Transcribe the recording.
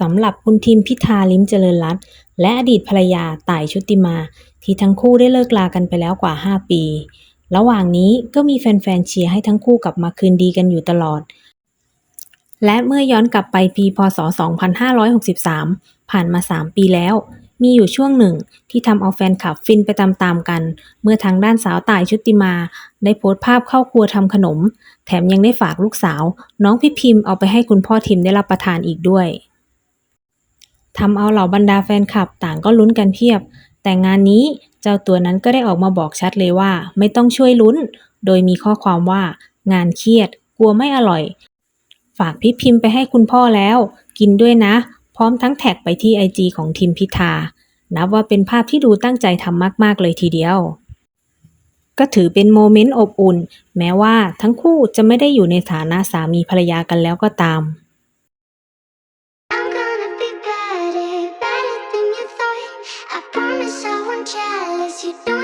สำหรับคุณทิมพิธาลิ้มเจริญรัตน์และอดีตภรรยาต่ายชุติมา ที่ทั้งคู่ได้เลิกลากันไปแล้วกว่า 5 ปี ระหว่างนี้ก็มีแฟนๆเชียร์ให้ทั้งคู่กลับมาคืนดีกันอยู่ตลอด และเมื่อย้อนกลับไปปีพศ 2563 ผ่านมา 3 ปีแล้ว มีอยู่ช่วงหนึ่งที่ทำเอาแฟนคลับฟินไปตามๆกัน เมื่อทางด้านสาวต่ายชุติมา ได้โพสต์ภาพเข้าครัวทำขนม แถมยังได้ฝากลูกสาว น้องพี่พิมพ์เอาไปให้คุณพ่อทิมได้รับประทานอีกด้วย ทำเอาเหล่าบรรดาแฟนคลับต่างก็ลุ้นกันเพียบ แต่งานนี้เจ้าตัวนั้นก็ได้ออกมาบอกชัดเลยว่า ไม่ต้องช่วยลุ้น โดยมีข้อความว่า งานเครียด กลัวไม่อร่อย ฝากพี่พิมพ์ไปให้คุณพ่อแล้ว กินด้วยนะ พร้อมทั้งแท็กไปที่ไอจีของทิมพิธา นับว่าเป็นภาพที่ดูตั้งใจทำมาก ๆ เลยทีเดียว ก็ถือเป็นโมเมนต์อบอุ่น แม้ว่าทั้งคู่จะไม่ได้อยู่ในฐานะสามีภรรยากันแล้วก็ตาม した